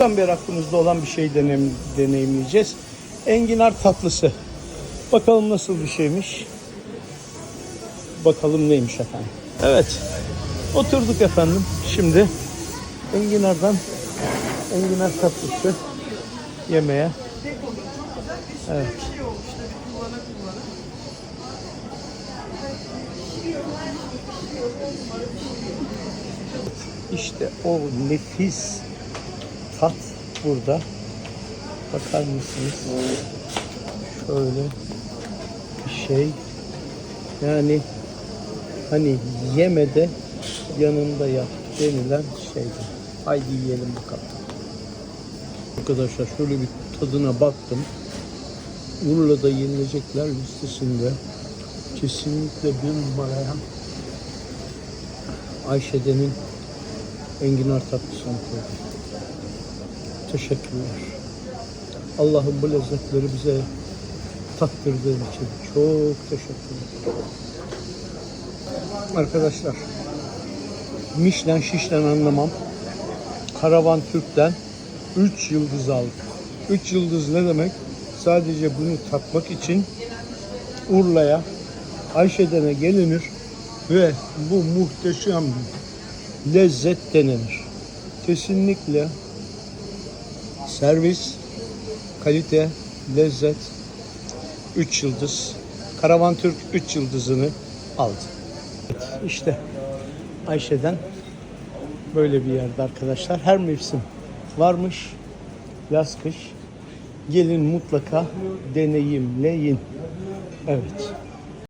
Tam beri aklımızda olan bir şey deneyim, deneyimleyeceğiz. Enginar tatlısı. Bakalım nasıl bir şeymiş. Bakalım neymiş efendim. Evet. Oturduk efendim. Şimdi enginardan enginar tatlısı yemeye. Evet. İşte o nefis tat burada. Bakar mısınız? Şöyle bir şey. Yani hani yemede yanında yap denilen şeydi. Haydi yiyelim bakalım. Arkadaşlar şöyle bir tadına baktım. Urla'da yenilecekler listesinde kesinlikle bir numaraya Ayşe'denin enginar tatlısını koydum. Teşekkürler. Allah'ım bu lezzetleri bize tattırdığın için çok teşekkürler. Arkadaşlar, Mişlen şişlen anlamam. Karavan Türk'ten 3 yıldız aldık. 3 yıldız ne demek? Sadece bunu tatmak için Urla'ya, Ayşe'dene gelinir ve bu muhteşem lezzet denenir. Kesinlikle servis, kalite, lezzet 3 yıldız. Karavan Türk 3 yıldızını aldı. İşte Ayşe'den böyle bir yerde arkadaşlar. Her mevsim varmış. Yaz kış. Gelin mutlaka deneyimleyin. Evet.